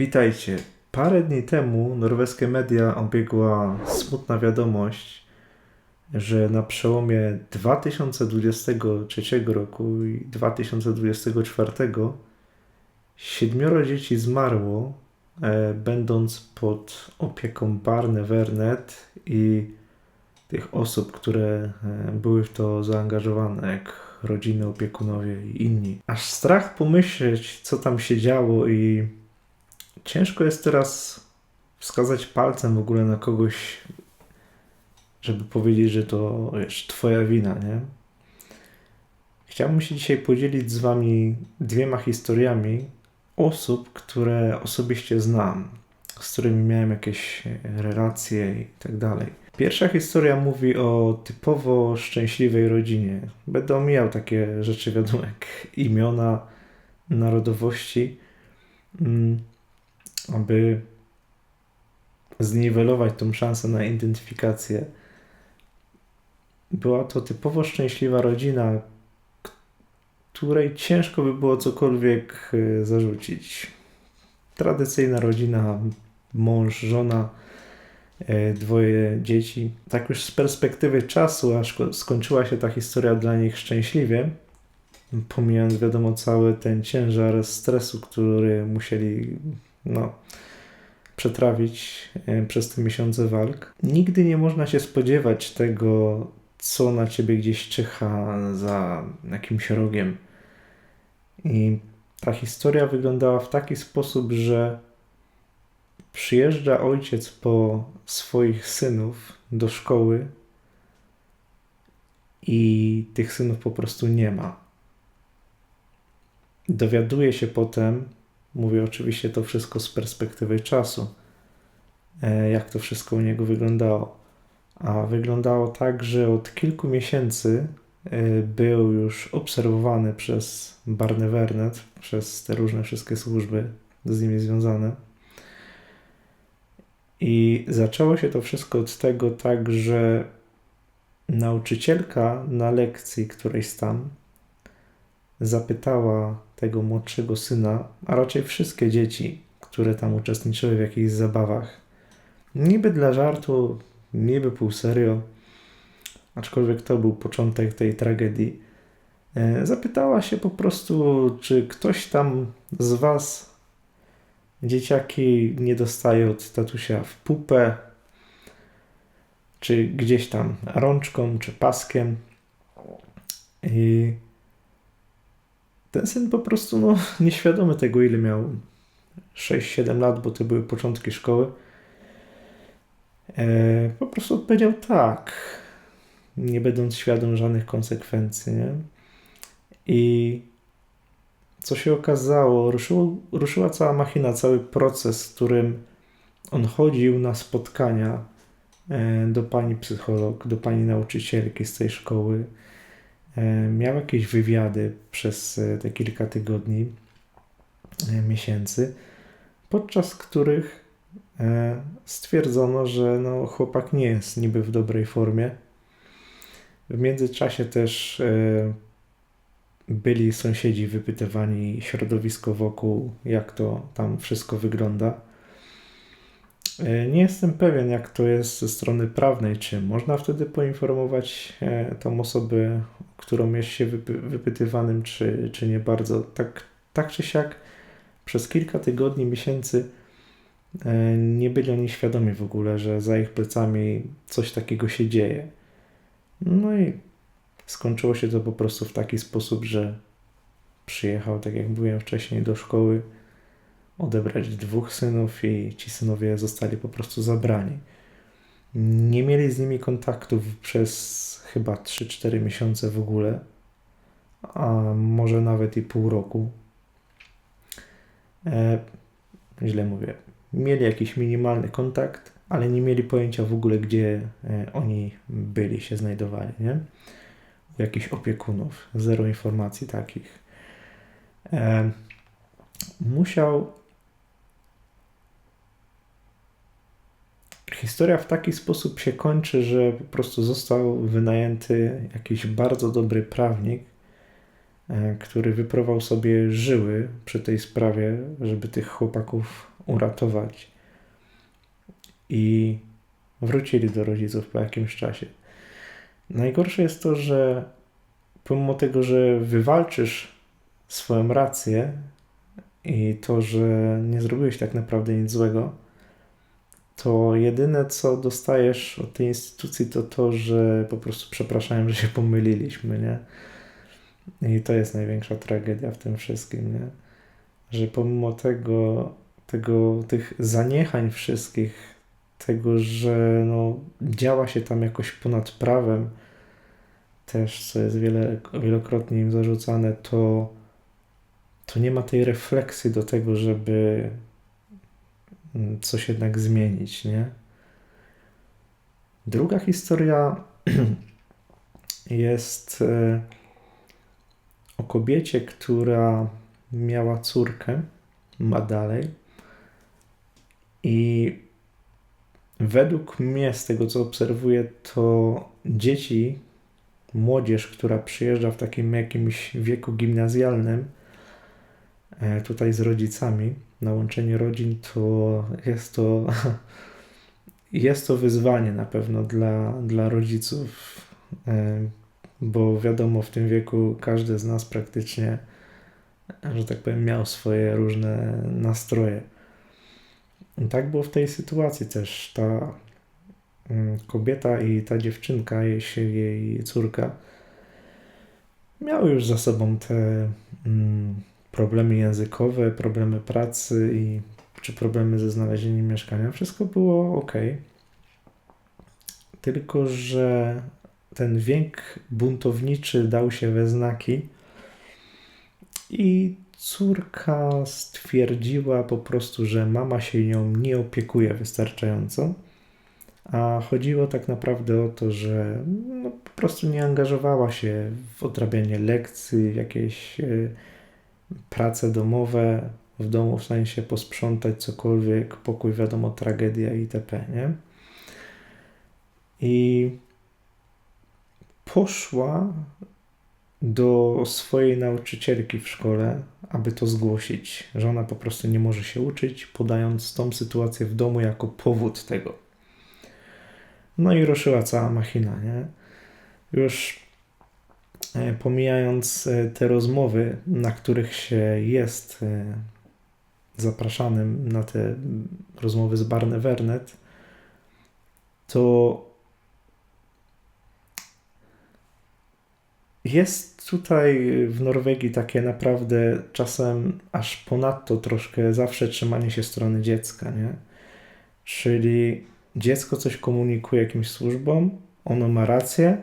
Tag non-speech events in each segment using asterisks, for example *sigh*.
Witajcie. Parę dni temu norweskie media obiegła smutna wiadomość, że na przełomie 2023 roku i 2024 siedmioro dzieci zmarło, e, będąc pod opieką Barne Vernet i tych osób, które e, były w to zaangażowane, jak rodziny, opiekunowie i inni. Aż strach pomyśleć, co tam się działo i ciężko jest teraz wskazać palcem w ogóle na kogoś, żeby powiedzieć, że to wiesz, twoja wina, nie? Chciałbym się dzisiaj podzielić z wami dwiema historiami osób, które osobiście znam, z którymi miałem jakieś relacje i tak dalej. Pierwsza historia mówi o typowo szczęśliwej rodzinie. Będę omijał takie rzeczy, wiadomo, jak imiona, narodowości, mm, aby zniwelować tą szansę na identyfikację. Była to typowo szczęśliwa rodzina, której ciężko by było cokolwiek e, zarzucić. Tradycyjna rodzina, mąż, żona, e, dwoje dzieci. Tak już z perspektywy czasu, aż skończyła się ta historia dla nich szczęśliwie, pomijając wiadomo cały ten ciężar stresu, który musieli no, przetrawić e, przez te miesiące walk. Nigdy nie można się spodziewać tego, co na ciebie gdzieś czyha za jakimś rogiem. I ta historia wyglądała w taki sposób, że przyjeżdża ojciec po swoich synów do szkoły i tych synów po prostu nie ma. Dowiaduje się potem, mówię oczywiście to wszystko z perspektywy czasu, e, jak to wszystko u niego wyglądało. A wyglądało tak, że od kilku miesięcy e, był już obserwowany przez Barney Vernet, przez te różne wszystkie służby z nimi związane. I zaczęło się to wszystko od tego tak, że nauczycielka na lekcji którejś tam zapytała tego młodszego syna, a raczej wszystkie dzieci, które tam uczestniczyły w jakichś zabawach, niby dla żartu, niby pół serio, aczkolwiek to był początek tej tragedii. E, zapytała się po prostu, czy ktoś tam z Was, dzieciaki, nie dostaje od tatusia w pupę, czy gdzieś tam rączką, czy paskiem. I ten syn po prostu no, *laughs* nieświadomy tego, ile miał 6-7 lat, bo to były początki szkoły. E, po prostu odpowiedział tak, nie będąc świadom żadnych konsekwencji. Nie? I co się okazało, ruszyło, ruszyła cała machina, cały proces, w którym on chodził na spotkania e, do pani psycholog, do pani nauczycielki z tej szkoły. E, miał jakieś wywiady przez e, te kilka tygodni, miesięcy, podczas których stwierdzono, że no, chłopak nie jest niby w dobrej formie. W międzyczasie też byli sąsiedzi wypytywani środowisko wokół, jak to tam wszystko wygląda. E, nie jestem pewien, jak to jest ze strony prawnej, czy można wtedy poinformować e, tą osobę, którą jest się wypy wypytywanym, czy, czy nie bardzo. Tak, tak czy siak, przez kilka tygodni, miesięcy e, nie byli oni świadomi w ogóle, że za ich plecami coś takiego się dzieje. No i Skończyło się to po prostu w taki sposób, że przyjechał, tak jak mówiłem wcześniej, do szkoły odebrać dwóch synów i ci synowie zostali po prostu zabrani. Nie mieli z nimi kontaktów przez chyba 3-4 miesiące w ogóle, a może nawet i pół roku. E, źle mówię. Mieli jakiś minimalny kontakt, ale nie mieli pojęcia w ogóle, gdzie e, oni byli, się znajdowali. Nie? jakichś opiekunów, zero informacji takich. E, musiał. Historia w taki sposób się kończy, że po prostu został wynajęty jakiś bardzo dobry prawnik, e, który wyprował sobie żyły przy tej sprawie, żeby tych chłopaków uratować. I wrócili do rodziców po jakimś czasie. Najgorsze jest to, że pomimo tego, że wywalczysz swoją rację i to, że nie zrobiłeś tak naprawdę nic złego, to jedyne co dostajesz od tej instytucji to to, że po prostu przepraszają, że się pomyliliśmy, nie? I to jest największa tragedia w tym wszystkim, nie? Że pomimo tego, tego tych zaniechań wszystkich, tego, że no, działa się tam jakoś ponad prawem, też co jest wiele, wielokrotnie im zarzucane, to, to nie ma tej refleksji do tego, żeby coś jednak zmienić, nie? Druga historia *clears throat* jest e, o kobiecie, która miała córkę, ma dalej. I według mnie, z tego co obserwuję, to dzieci, młodzież, która przyjeżdża w takim jakimś wieku gimnazjalnym, tutaj z rodzicami, na łączenie rodzin, to jest to, *laughs* jest to wyzwanie na pewno dla, dla rodziców, e, bo wiadomo, w tym wieku każdy z nas praktycznie, że tak powiem, miał swoje różne nastroje. I tak było w tej sytuacji też. Ta mm, kobieta i ta dziewczynka, jej, jej córka, miały już za sobą te mm, problemy językowe, problemy pracy i czy problemy ze znalezieniem mieszkania. Wszystko było ok. Tylko, że ten wiek buntowniczy dał się we znaki i córka stwierdziła po prostu, że mama się nią nie opiekuje wystarczająco. A chodziło tak naprawdę o to, że no, po prostu nie angażowała się w odrabianie lekcji, w jakieś y, prace domowe w domu, w sensie posprzątać cokolwiek, pokój, wiadomo, tragedia itp. Nie? I poszła do swojej nauczycielki w szkole, aby to zgłosić, że ona po prostu nie może się uczyć, podając tą sytuację w domu jako powód tego. No i ruszyła cała machina, nie? Już pomijając e, te rozmowy, na których się jest e, zapraszanym na te rozmowy z Barney Wernet, to Jest tutaj w Norwegii takie naprawdę czasem aż ponadto troszkę zawsze trzymanie się strony dziecka, nie? Czyli dziecko coś komunikuje jakimś służbom, ono ma rację,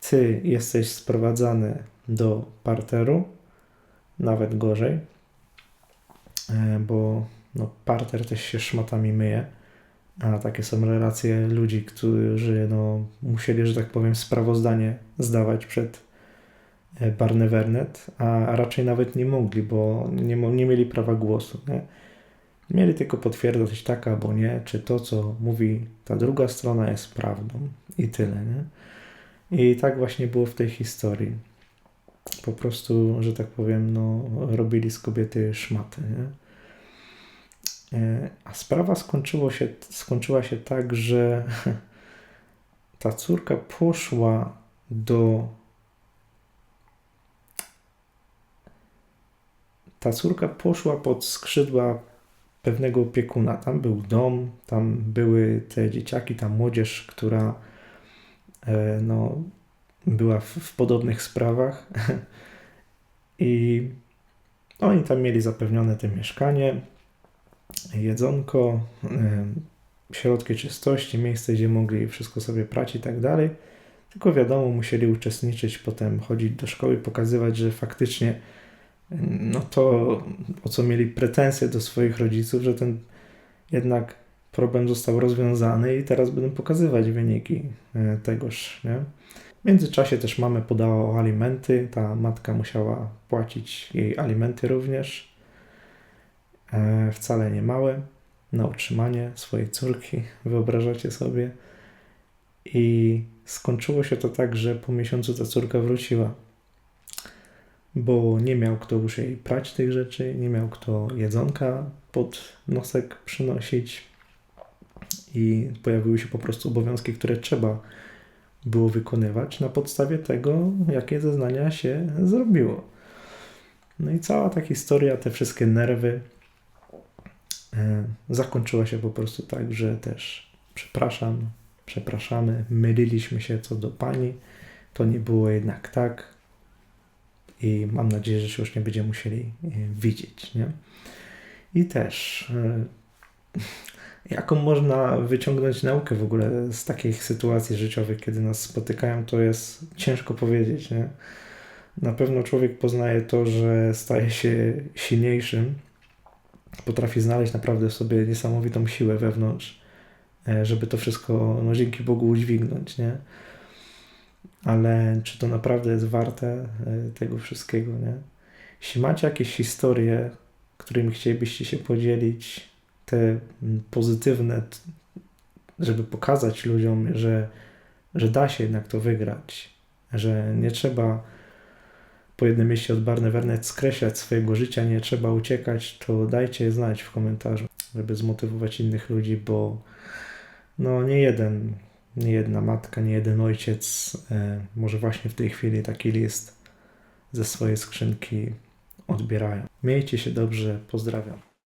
ty jesteś sprowadzany do parteru, nawet gorzej, e, bo no, parter też się szmatami myje, a takie są relacje ludzi, którzy no, musieli, że tak powiem, sprawozdanie zdawać przed E, Barney Wernet, a raczej nawet nie mogli, bo nie, nie mieli prawa głosu. Nie? Mieli tylko potwierdzać tak albo nie, czy to, co mówi ta druga strona jest prawdą i tyle. Nie? I tak właśnie było w tej historii. Po prostu, że tak powiem, no, robili z kobiety szmaty. Nie? E, a sprawa skończyło się, skończyła się tak, że *laughs* ta córka poszła do ta córka poszła pod skrzydła pewnego opiekuna. Tam był dom, tam były te dzieciaki, ta młodzież, która no, była w, w podobnych sprawach. *laughs* I oni tam mieli zapewnione to mieszkanie, jedzonko, e, środki czystości, miejsce, gdzie mogli wszystko sobie prać i tak dalej. Tylko wiadomo, musieli uczestniczyć, potem chodzić do szkoły, pokazywać, że faktycznie no to o co mieli pretensje do swoich rodziców, że ten jednak problem został rozwiązany i teraz będą pokazywać wyniki e, tegoż. Nie? W międzyczasie też mamy podała o alimenty, ta matka musiała płacić jej alimenty również, e, wcale nie małe, na utrzymanie swojej córki, wyobrażacie sobie. I skończyło się to tak, że po miesiącu ta córka wróciła bo nie miał kto już jej prać tych rzeczy, nie miał kto jedzonka pod nosek przynosić i pojawiły się po prostu obowiązki, które trzeba było wykonywać na podstawie tego, jakie zeznania się zrobiło. No i cała ta historia, te wszystkie nerwy e, zakończyła się po prostu tak, że też przepraszam, przepraszamy, myliliśmy się co do pani, to nie było jednak tak i mam nadzieję, że się już nie będziemy musieli e, widzieć, nie? I też e, jaką można wyciągnąć naukę w ogóle z takich sytuacji życiowych, kiedy nas spotykają, to jest ciężko powiedzieć, nie? Na pewno człowiek poznaje to, że staje się silniejszym, potrafi znaleźć naprawdę w sobie niesamowitą siłę wewnątrz, e, żeby to wszystko, no dzięki Bogu, udźwignąć, nie? Ale czy to naprawdę jest warte e, tego wszystkiego, nie? Jeśli macie jakieś historie, którymi chcielibyście się podzielić, te pozytywne, żeby pokazać ludziom, że, że da się jednak to wygrać, że nie trzeba po jednym mieście od Barney Wernet skreślać swojego życia, nie trzeba uciekać, to dajcie znać w komentarzu, żeby zmotywować innych ludzi, bo no nie jeden, nie jedna matka, nie jeden ojciec e, może właśnie w tej chwili taki list ze swojej skrzynki odbierają. Miejcie się dobrze, pozdrawiam.